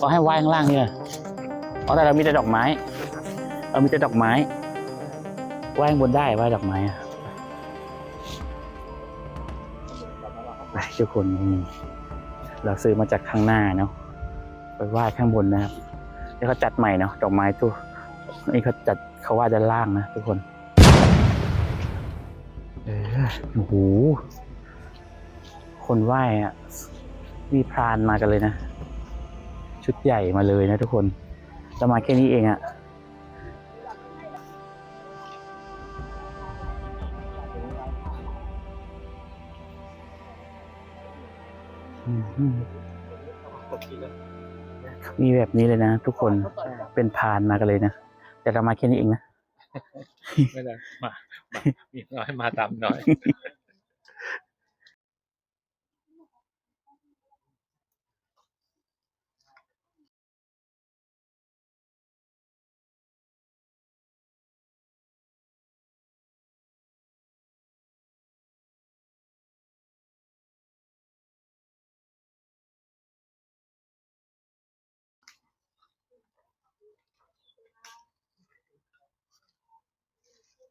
ก็ให้ไหว้ข้างล่างเนี่ยเลยอ๋อแต่เรามีแต่ดอกไม้ เรามีแต่ดอกไม้ไหว้ข้างบนได้ไหว้ดอกไม้ไปทุกคนนี่เราซื้อมาจากข้างหน้าเนาะไปไหว้ข้างบนนะครับนี่เขาจัดใหม่เนาะดอกไม้ตัวนี่เขาจัดเขาว่าด้านล่างนะทุกคนเออโอ้โหคนไหว้อะมีพรานมากันเลยนะ ชุดใหญ่มาเลยนะทุกคนเรามาแค่นี้เองอะมีแบบนี้เลยนะทุกคนเป็นพานมากันเลยนะ แต่เรามาแค่นี้เองนะ ไม่ได้มา มามีน้อยมาตามน้อย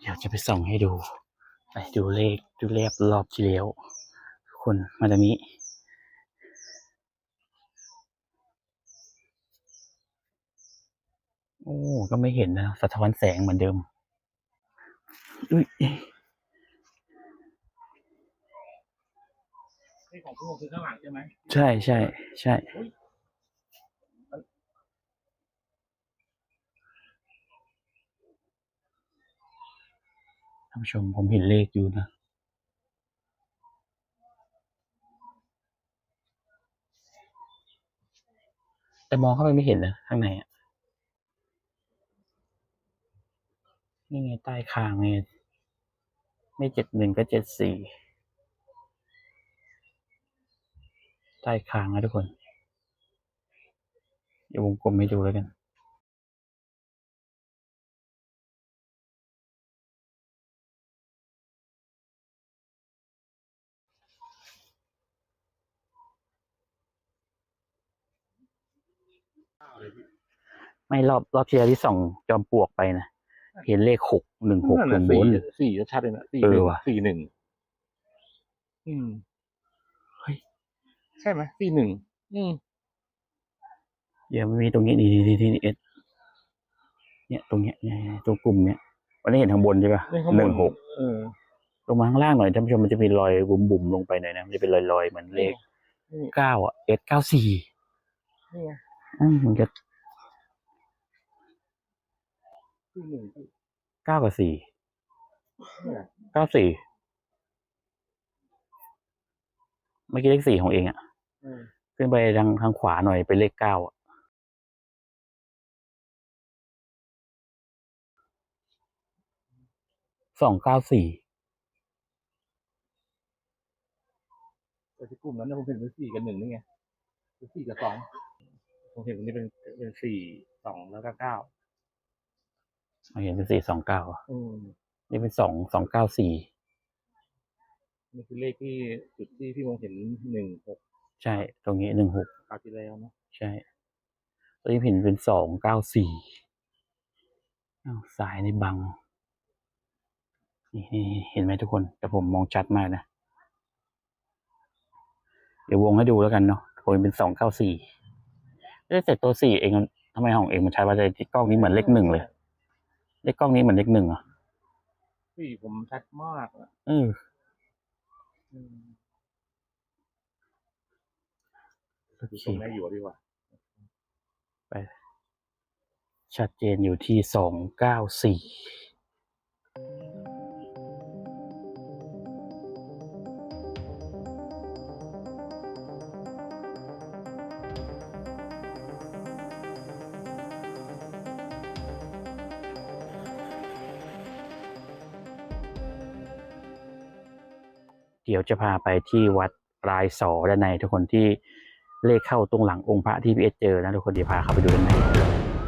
เดี๋ยวจะไปส่องให้ดู ไปดูเลขดูเลขรอบที่แล้วทุกคนมาดามิโอ้ก็ไม่เห็นนะสะท้อนแสงเหมือนเดิมอุ้ยนี่ของพวกคือข้างหลังใช่ไหมใช่ใช่ใช่านผู้ชมผมเห็นเลขอยู่นะแต่มองเข้าไปไม่เห็นนะข้างในอะนี่ไงใต้คางไงไม่เจ็ดหนึ่งก็เจ็ดสี่ใต้คางนะทุกคน เดี๋ยววงกลมให้ดูแล้วกัน ไม่รอบรอบที่แล้วที่ส่องจอมปลวกไปนะเห็นเลขหกหนึ่งหกนั่นข้าน่ะงบสี่นสี่ชัดเลยนะสี่เอหอนึ่งว่ะสี่หนึ่งอืมเฮ้ยใช่ไหมสี่หนึ่งอืมเดี๋ยวมันมีตรงนี้นี่นี่นี่นี่เอ็ดเนี่ยตรงเนี้ยเนี่ยตรงกลุ่มเนี้ยวันนี้เห็นทางบนใช่ปะนี่ข้างบหนึ่งหกเออลงมาข้างล่างหน่อยท่านผู้ชมมันจะมีรอยบุ๋มบุ๋มๆลงไปหน่อยนะมันจะเป็นรอยรอยๆเหมือนเลขนี่เก้าอะเอ็ดเก้าสี่นี่ไงอืมมันจะ สี่หนึ่ง เก้ากับสี่เนี่ยเก้าสี่เมื่อกี้เลขสี่ของเองอะเออขึ้นไปทางทางขวาหน่อยเป็นเลขเก้าอะสองเก้าสี่แต่ที่กลุ่มนั้นนะผมเห็นเป็นสี่กับหนึ่งนี่ไงเป็นสี่กับสองผมเห็นตรงนี้เป็นเป็นสี่สองแล้วก็เก้า เห็นเป็นสี่สองเก้าอืมนี่เป็นสองสองเก้าสี่นี่คือเลขที่จุดที่พี่มองเห็นหนึ่งหกใช่ ตรงนี้หนึ่งหกคราวที่แล้วเนาะใช่ตอนนี้เห็นเป็นสองเก้าสี่อ้าวสายในบังนี่นี่เห็นไหมทุกคน แต่ผมมองชัดมากนะ เดี๋ยววงให้ดูแล้วกันเนาะผมเป็นสองเก้าสี่แต่ตัวสี่เองมันทำไมของเองมันใช้ว่าในที่กล้องนี้เหมือนเลขหนึ่งเลย เลขกล้องนี้เหมือนเลขหนึ่งอะสี่ผมชัดมากอะเอออืมโอดูเคตรงแม่อยู่ดีกว่าไป ชัดเจนอยู่ที่สองเก้าสี่ เดี๋ยวจะพาไปที่วัดปลายสอด้านในทุกคนที่เลขเข้าตรงหลังองค์พระที่พีเอสเจอนะทุกคนเดี๋ยวพาเข้าไปดูด้านใน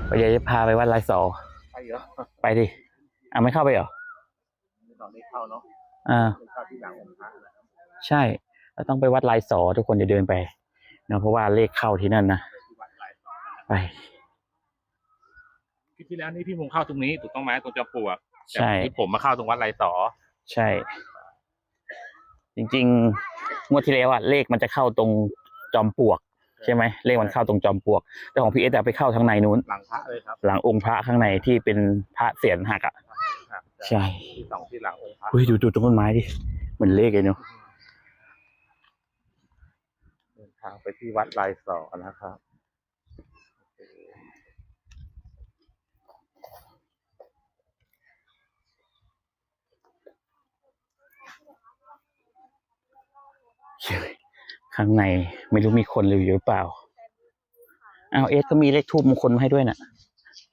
ไปเดี๋ยวจะพาไปวัดลายสอไปเหรอไปดิอะไม่เข้าไปเหรอไม่ตอนนี้เข้าเนาะอ่าเป็นเข้าที่หลังองค์พระนะครับใช่เราต้องไปวัดลายสอทุกคนจะเดินไปเนอะเพราะว่าเลขเข้าที่นั่นนะที่วัดหลายสองไปที่ที่แล้วนี่พี่มงเข้าตรงนี้ถูกต้องไหมตรงจอมปลวกใช่แต่ที่ผมมาเข้าตรงวัดไรสอใช่ จริงๆงวดที่แล้วอะเลขมันจะเข้าตรงจอมปลวก ใช่ไหมเลขมันเข้าตรงจอมปลวก แต่ของพี่เอสไปเข้าทางในนู้น หลังพระเลยครับหลังองค์พระข้างในที่เป็นพระเสียนหักอะครับใช่ที่สองที่หลังองค์พระเฮ้ยดูดูตรงต้นไม้ดิเหมือนเลขเลยเนาะ เดินทางไปที่วัดไรสอนะครับ ข้างในไม่รู้มีคนอยู่หรือเปล่าอ้าวเอสก็มีเลขทูบมงคลมาให้ด้วยน่ะ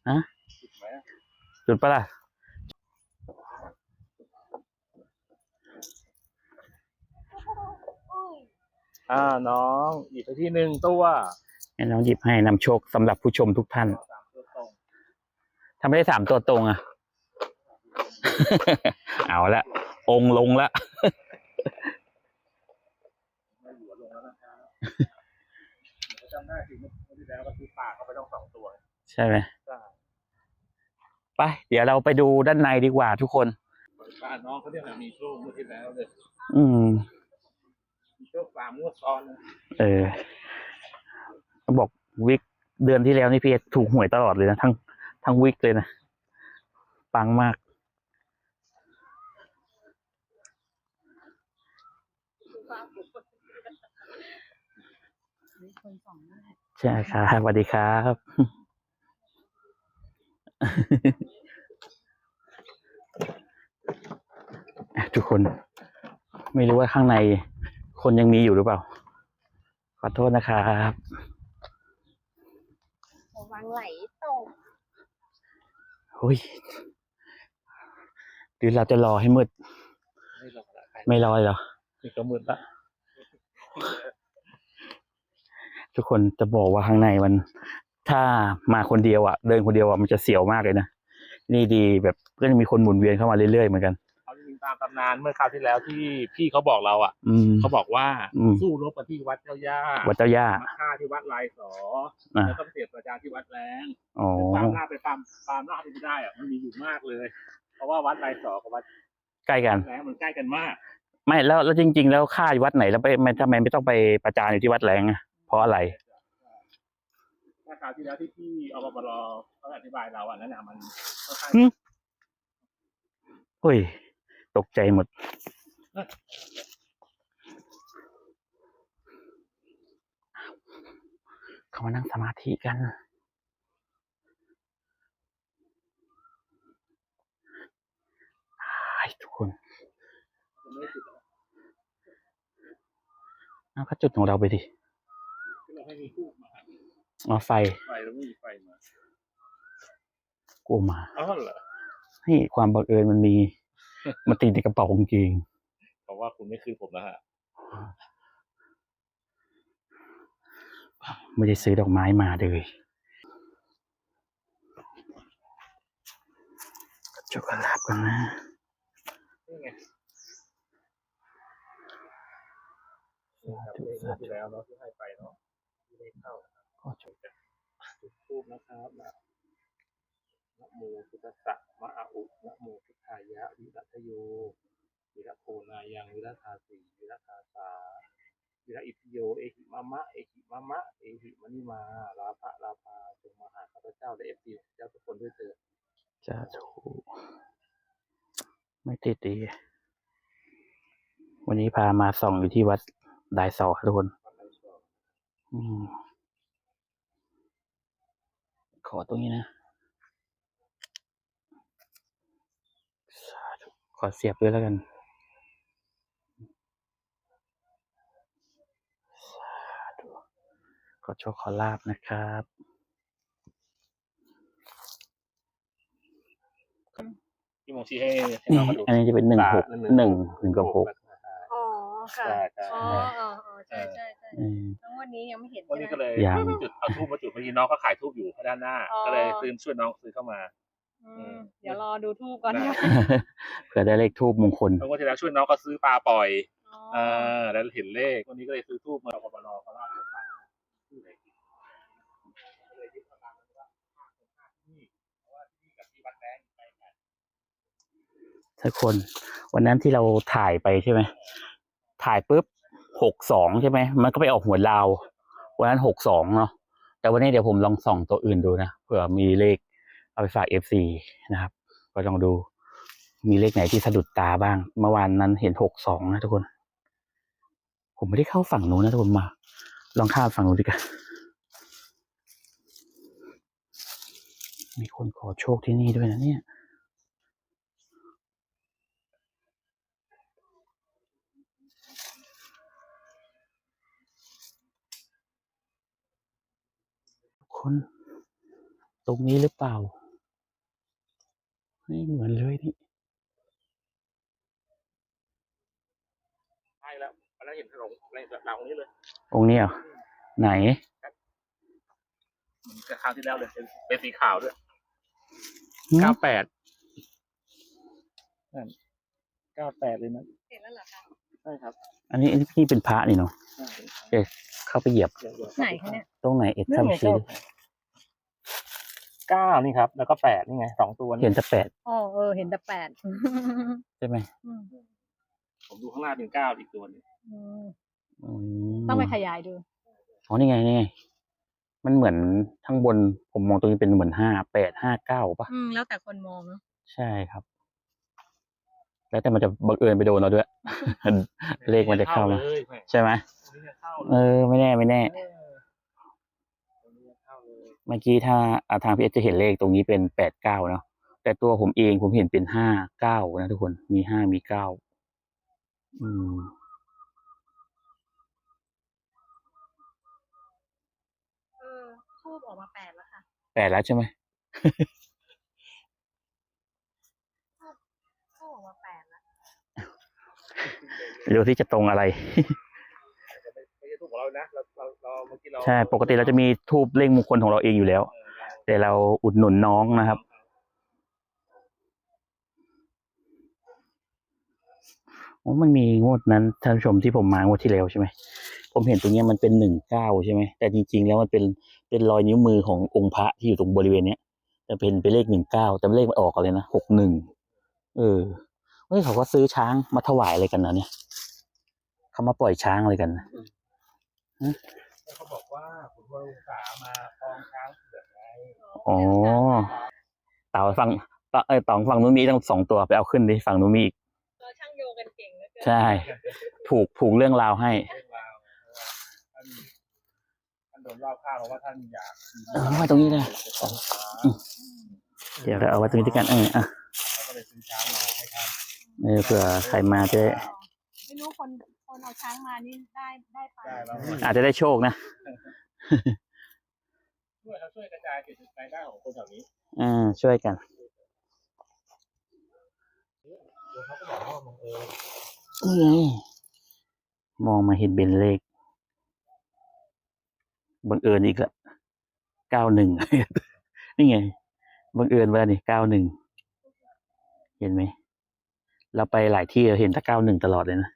ฮะถูกไหมจุดปะล่ะอ่าน้องหยิบไปที่หนึ่งตัวให้น้องหยิบให้นำโชคสำหรับผู้ชมทุกท่านสามตัวตรงทำไม่ได้สามตัวตรงอะ เอาละองค์ลงละ ไม่หัวลงแล้วนะครับผม จำได้สิเมื่อที่แล้วก็คือปากเข้าไปต้องสองตัวใช่ไหมใช่ไปเดี๋ยวเราไปดูด้านในดีกว่าทุกคนบ้านน้องเขาเนี่ยมีโชคเมื่อที่แล้วเลยอืมมีโชคสามงวดซ้อนนะเออเขาบอกวิกเดือนที่แล้วนี่พี่เอสถูกหวยตลอดเลยนะทั้งทั้งวิกเลยนะปังมาก มีคนสองหน้าใช่ครับสวัสดีครับอะทุกคน ไม่รู้ว่าข้างในคนยังมีอยู่หรือเปล่า ขอโทษนะครับระวังไหลตกเฮ้ยหรือเราจะรอให้มืด ไม่หลอกละใครไม่รอเลยเหรอนี่ก็มืดละ ทุกคนจะบอกว่าข้างในมัน ถ้ามาคนเดียวอะ เดินคนเดียวอะมันจะเสียวมากเลยนะ นี่ดีแบบก็จะมีคนหมุนเวียนเข้ามาเรื่อยๆเหมือนกันเขาจริงๆตามตำนานเมื่อคราวที่แล้วที่พี่เขาบอกเราอะอืม เขาบอกว่าอืม สู้รบกันที่วัดเจ้าย่าวัดเจ้าย่า มาฆ่าที่วัดลายสออ่าแล้วก็ไปเสียประจานที่วัดแรงอ๋อ ตามหน้าไปตามตามหน้าไปไม่ได้อะมันมีอยู่มากเลย เพราะว่าวัดลายสอกับวัดใกล้กัน แรงมันใกล้กันมาก ไม่แล้วแล้วจริง ๆ แล้วค่าวัดไหนแล้วไปไม่ทำไมไม่ต้องไปประจานอยู่ที่วัดแรงอะ เพราะอะไรเมื่อคราวที่แล้วที่พี่อปปรเขาอธิบายเราอะนั่นน่ะมันค่อนข้างหึเฮ้ย ตกใจหมด เขามานั่งสมาธิกันไอ้ทุกคนจะไม่ติดหรอกเอาก็จุดของเราไปดิที่เราให้ มีคู่มาเอาไฟไฟแล้วไม่มีไฟมากูมาอ๋อเหรอนี่ความบังเอิญมันมีมันติดในกระเป๋ากางเกงเพราะว่าคุณไม่คืนผมนะฮะไม่ได้ซื้อดอกไม้มาเลยจุกกระลับกันนะนี่ไงนี่ครับเลขงวดที่แล้วเนาะที่ให้ไปเนาะ นะครับนะนะโมพุทธัสสะมะอาอุนะโมพุทธายะวิรัตโยวิรัตโพนายังวิรัตาสีวิรัตาสาวิรัตอิติโยเอหิมะมะเอหิมะมะเอหิมะนิมาลาภะลาภาจงมาหาข้าพเจ้าและเอฟซีเจ้าทุกคนด้วยเถิดจะถูกไม่ติดดี วันนี้พามาส่องอยู่ที่วัดดายซอทุกคนวันไหนสองอืม ขอตรงนี้นะสาธุขอเสียบด้วยแล้วกันสาธุขอโชคขอลาบนะครับพี่มงชี้ให้ให้นี่เรามาดูอันนี้จะเป็นหนึ่งหกตาหนึ่งหนึ่งกับหกอ๋อค่ะใช่ใช่อ๋ออ๋ออ๋อใช่ใช่ใช่อืมทั้ง วันนี้ยังไม่เห็นวันใช่นี้ไหมก็เลยยัง จุดเอาทูบมาจุดเมื่อกี้น้องก็ขายทูบอยู่ด้านหน้า อ๋อ ก็เลยซื้อช่วยน้องซื้อเข้ามาอืมเดี๋ยวรอดูทูบก่อนได้นะเผื่อได้เลขทูบมงคลแล้ววันที่แล้วช่วยน้องก็ซื้อปลาปล่อยอ๋อเออแล้วเห็นเลขวันนี้ก็เลยซื้อทูบมาเอาปลอเขาเล่าให้ฟังที่ไหนกินก็เลยยึดมาตั้งไว้ว่าห้าคนห้าที่นี่เพราะว่าที่นี่กับที่วัดแดงใกล้กันทุกคน วันนั้นที่เราถ่ายไปใช่ไหม ถ่ายปุ๊บ หกสองใช่ไหม มันก็ไปออกหัวลาว วันนั้นหกสองเนาะ แต่วันนี้เดี๋ยวผมลองส่องตัวอื่นดูนะ เผื่อมีเลขเอาไปฝากเอฟซีนะครับ ก็ลองดู มีเลขไหนที่สะดุดตาบ้าง เมื่อวานนั้นเห็นหกสองนะทุกคน ผมไม่ได้เข้าฝั่งนู้นนะทุกคนมา ลองข้ามฝั่งนู้นดีกว่า มีคนขอโชคที่นี่ด้วยนะเนี่ย คนตรงนี้หรือเปล่า ไม่เหมือนเลยนี่ใช่แล้ววันนั้นเห็นถนนในหลังตรงนี้เลย องค์นี้เหรอ ไหนเหมือนกับคราวที่แล้วเลยเป็นเป็นสีขาวด้วยหืมเก้าแปดนั่นเก้าแปดเลยนะ เห็นแล้วเหรอคะ ใช่ครับ อันนี้อันนี้พี่เป็นพระนี่เนาะใช่เอ๊ะเข้าไปเหยียบเดี๋ยวเดี๋ยวไหนคะเนี่ยตรงไหนเอ็ดนี่ไงทำชี้เก้านี่ครับ แล้วก็แปดนี่ไงสองตัวเห็นี่นแต่แปดอ๋อเออ เห็นแต่แปดใช่ไหมอืมผมดูข้างหน้าเป็นเก้าอีกตัวหนึงอืมอืมต้องไปขยายดูอ๋อนี่ไงนี่ไงมันเหมือนข้างบนผมมองตรงนี้เป็นเหมือนห้าแปดห้าเก้าป่ะอืมแล้วแต่คนมองเนาะใช่ครับ แล้วแต่มันจะบังเอิญไปโดนเราด้วย เลขมันจะเข้ามาเลยแหม่ใช่ไหมวันนี้จะเข้าเอเลยอไม่แน่ไม่แน่ เออวันนี้จะเข้าเลยเมื่อกี้ถ้าอ่าทางพีเอสจะเห็นเลขตรงนี้เป็นแปดเก้าเนาะแต่ตัวผมเองผมเห็นเป็นห้าเก้านะทุกคนมีห้ามีเก้าอืมเออทูบออกมาแปดแล้วค่ะ แปดแล้วใช่ไหม ทูบ ออกมาแปดแล้วดูที่จะตรงอะไรแต่ไม่ไม่ใช่ทูบของเรานะเราเราเราเมื่อกี้เราใช่ ปกติเราจะมีทูบเลขมงคลของเราเองอยู่แล้วเออเราแต่เราอุดหนุนน้องนะครับ โอ้มันมีงวดนั้นท่านผู้ชมที่ผมมางวดที่แล้วใช่ไหม ผมเห็นตรงเนี้ยมันเป็นหนึ่งเก้าใช่ไหม แต่จริง ๆ แล้วมันเป็นเป็นรอยนิ้วมือขององค์พระที่อยู่ตรงบริเวณเนี้ยจะเป็นเป็นเลขหนึ่งเก้าแต่เลขมันออกอะไรนะหกหนึ่ง เออ เฮ้ยเขาก็ซื้อช้างมาถวายอะไรกันนะเนี่ยเขามาปล่อยช้างอะไรกันนะแล้วเขาบอกว่าขุนวรุษามาคลองช้างเผือกไงอ๋อเต่าฝั่งเต่าเอ้ยต่องฝั่งนู้นมีตั้งสองตัวไปเอาขึ้นดิฝั่งนู้นมีอีกเราช่างโยงกันเก่งเหลือเกินใช่ ผูกผูกเรื่องราวให้เรื่องราวเพราะว่าท่านท่านโดนเล่าข้าวเพราะว่าท่านอยากเออไว้ตรงนี้เลยของช้างเดี๋ยวเราเอาไว้ตรงนี้ด้วยกันเอออะแล้วก็เลยซื้อช้างมาให้ท่าน เออเผื่อใครมาจะได้ไม่รู้คนคนเอาช้างมานี่ได้ได้ไปได้แล้วอาจจะได้โชคนะช่วยเขาช่วยกระจายเศรษฐกิจรายได้ของคนแถวนี้อ่าช่วยกัน เดี๋ยวเขาก็บอกว่าบังเอิญนี่ไงมองมาเห็นเป็นเลขบังเอิญอีกละเก้าหนึ่ง นี่ไงบังเอิญว่านี่เก้าหนึ่ง เห็นไหม เราไปหลายที่เราเห็นแต่เก้าหนึ่งตลอดเลยนะ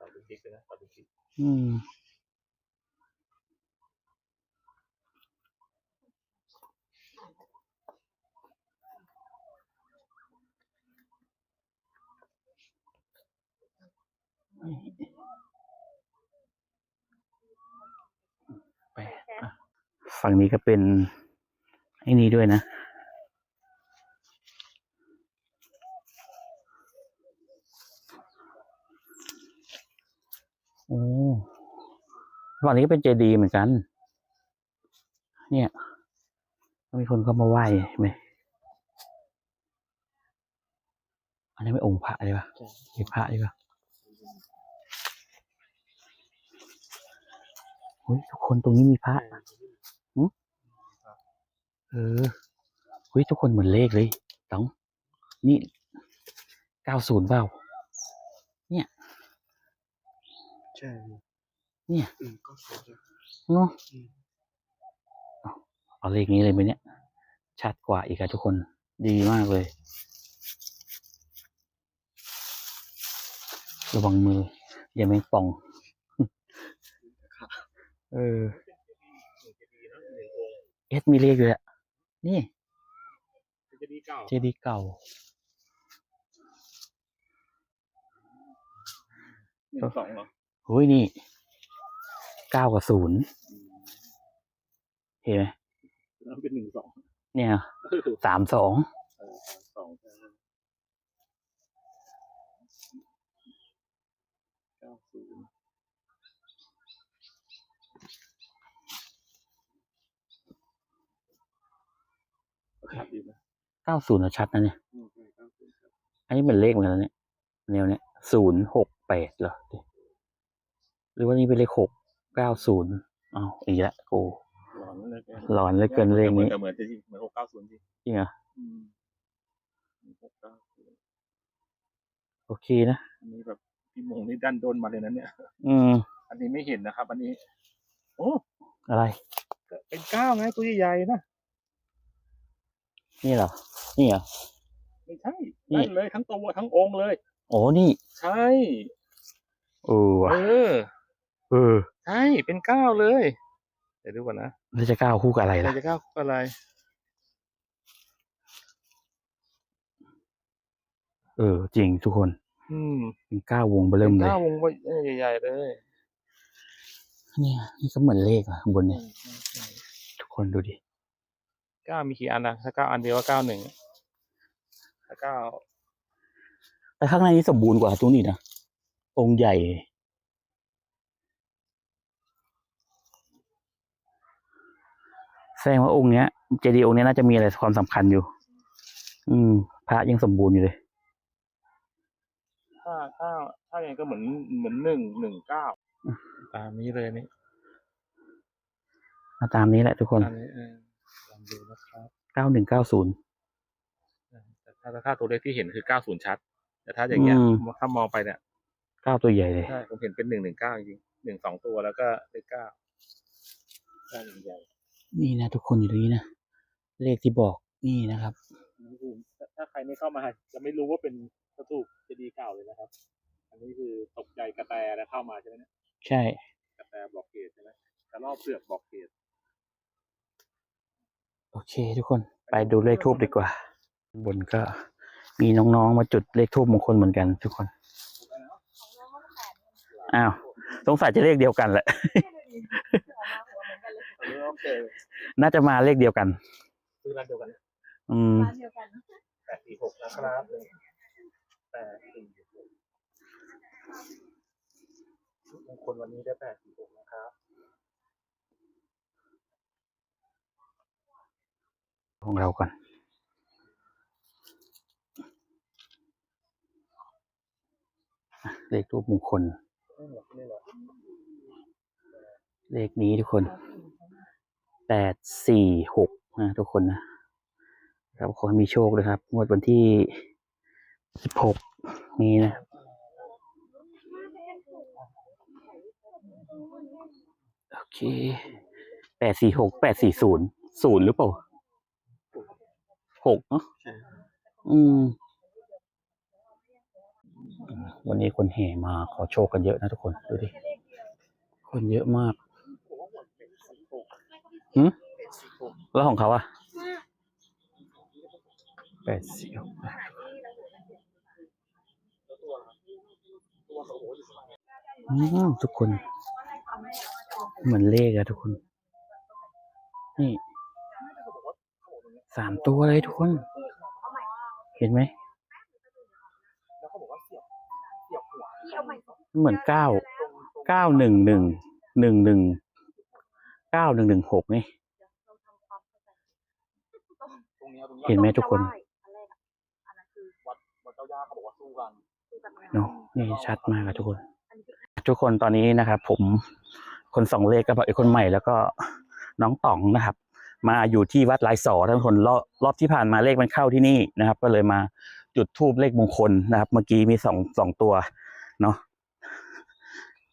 ต่อดูคลิปเลยนะต่อดูคลิปอืมไปอะฝั่งนี้ก็เป็นไอ้นี้ด้วยนะ ฝั่งนี้ก็เป็นเจดีย์เหมือนกัน เนี่ย มีคนเข้ามาไหว้ใช่ไหมอันนี้ไม่องค์พระเลยปะมีพระดีปะเฮ้ยทุกคนตรงนี้มีพระหึเออเฮ้ยทุกคนเหมือนเลขเลยต้อง นี่เก้าศูนย์เปล่า ใช่เนี่ยอืมก็สวยจ้ะเนาะอืมเอาเอาเลขนี้เลยไหมเนี่ย ชัดกว่าอีกอะทุกคนดีมากเลย ระวังมือ อย่าแมงป่อง เออหนึ่งเจดีย์เนอะหนึ่งองค์เอสมีเลขอยู่แหละนี่เป็นเจดีย์เก่าเจดีย์เก่าหนึ่งสองเหรอ เฮ้ยนี่เก้ากับศูนย์เห็นไหมแล้วเป็นหนึ่งสองเนี่ยเออสามสองเออสองใช่ไหมเก้าศูนย์ชัดดีนะเก้าศูนย์ชัดนะเนี่ยอืมใช่เก้าศูนย์ครับอันนี้เป็นเลขเหมือนกันนะเนี่ยแนวเนี้ยศูนย์หกแปดเหรอ หรือว่านี่เป็นเลขหกเก้าศูนย์อ้าวอีกแล้วกูหลอนเลยแกหลอนเหลือเกินเลขนี้แต่เหมือนจะจริงเหมือนหกเก้าศูนย์จริงจริงเหรออืมหกเก้าศูนย์โอเคนะอันนี้แบบพี่มงนี่ดันโดนมาเลยนะเนี่ย อืม อันนี้ไม่เห็นนะครับ อันนี้ โอ้อะไร เป็นเก้าไงตัวใหญ่ๆนะ นี่เหรอ นี่เหรอ ไม่ใช่นี่นั่นเลยทั้งตัวทั้งองค์เลย โอ้นี่ ใช่ เออว่ะเออ เออใช่เป็นเก้าเลยเดี๋ยวดูก่อนนะแล้วจะก้าวคู่กับอะไรใครล่ะ จะเก้าอะไร เออ จริงทุกคน อืมเป็นก้าววงเบอเริ่มเลยเก้าวงไว้ใหญ่ๆเลยเนี่ยนี่ก็เหมือนเลขอะข้างบนเนี่ย ทุกคนดูดิเก้ามีกี่อันนะถ้าเก้าอันเดียวก็เก้าหนึ่งถ้าเก้าแต่ข้างในนี้สมบูรณ์กว่าตรงนี้นะองค์ใหญ่ แสดงว่าองค์เนี้ยเจดีย์องค์เนี้ยน่าจะมีอะไรความสำคัญอยู่ อืม พระยังสมบูรณ์อยู่เลย ถ้าถ้าถ้าอย่างนั้นก็เหมือนเหมือนหนึ่งหนึ่งเก้าตามนี้เลยนี่มาตามนี้แหละทุกคนตามนี้เออลองดูนะครับเก้าหนึ่งเก้าศูนย์แต่ถ้าถ้าตัวเลขที่เห็นคือเก้าศูนย์ชัด แต่ถ้าอย่างเงี้ยอืมถ้ามองไปเนี่ยเก้าตัวใหญ่เลยใช่ผมเห็นเป็นหนึ่งหนึ่งเก้าจริงหนึ่งสองตัวแล้วก็เลขเก้าเก้าใหญ่ นี่นะทุกคนอยู่ตรงนี้นะเลขที่บอกนี่นะครับๆนี่คือถ้าถ้าใครไม่เข้ามาจะไม่รู้ว่าเป็นพระถูกเจดีย์เก่าเลยนะครับ อันนี้คือตกใจกระแตแล้วเข้ามาใช่ไหมเนี่ยใช่กระแตบอกเกตใช่ไหมกระรอกเผือกบอกเกตโอเค ทุกคนไปดูเลขทูบดีกว่า บนก็มีน้องๆมาจุดเลขทูบมงคลเหมือนกัน ทุกคนของเราก็แปดอ้าวสงสัยจะเลขเดียวกันแหละ เออโอเคน่าจะมาเลขเดียวกันซื้อร้านเดียวกันอืมร้านเดียวกันแปดสี่หกนะครับแปดสี่หกชุดมงคลวันนี้ได้แปดสี่หกนะครับของเราก่อนอะเลขทูบมงคลนี่เหรอนี่เหรอเลขนี้ทุกคน แปดสี่หกนะทุกคนนะครับขอให้มีโชคเลยครับงวดวันที่สิบหกนี้นะโอเคแปดสี่หกแปดสี่ศูนย์ศูนย์หรือเปล่าหกเนาะใช่อืม วันนี้คนแห่มาขอโชคกันเยอะนะทุกคน ดูดิ คนเยอะมาก หืมแล้วของเขาอะแปดสี่หกอืมทุกคน เหมือนเลขอะทุกคน นี่สามตัวเลยทุกคน เห็นไหมแล้วเขาบอกว่าเสียบเสียบหัวเหมือนเก้าเก้าหนึ่งหนึ่งหนึ่งหนึ่ง เก้าหนึ่งหนึ่งหกนี่ ตรงเนี้ยตรงเห็นไหมทุกคนวัดวัดเจ้าย่าเขาบอกว่าสู้กัน เนาะนี่ชัดมากอะทุกคน ทุกคนตอนนี้นะครับ ผมคนสองเลขกับไอ้คนใหม่แล้วก็น้องต๋องนะครับ มาอยู่ที่วัดลายสอท่านคนรอบรอบที่ผ่านมาเลขมันเข้าที่นี่นะครับ ก็เลยมาจุดทูบเลขมงคลนะครับ เมื่อกี้มีสองสองตัวเนาะ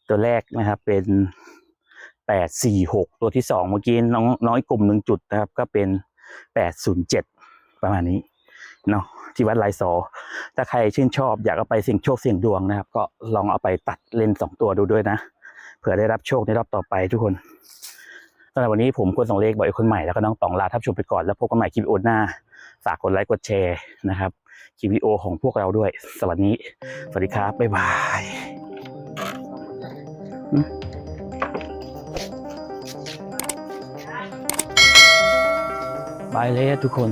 ตัวแรกนะครับเป็น แปดสี่หกตัวที่สองเมื่อกี้น้องน้องอีกลุ่มหนึ่งจุดนะครับ ก็เป็นแปดศูนย์เจ็ดประมาณนี้เนาะที่วัดลายซอถ้าใครชื่นชอบอยากเอาไปเสี่ยงโชคเสี่ยงดวงนะครับ ก็ลองเอาไปตัดเล่นสองตัวดูด้วยนะเผื่อได้รับโชคในรอบต่อไปทุกคนสำหรับวันนี้ผมคนส่งเลขบอกไอ้คนใหม่แล้วก็น้องตองลาทับชมไปก่อนแล้วพบกันใหม่คลิปโอหน้า ฝากกดไลค์กดแชร์นะครับคลิปวิดีโอของพวกเราด้วย สวัสดีสวัสดีครับบ๊ายบาย บายเลยทุกคน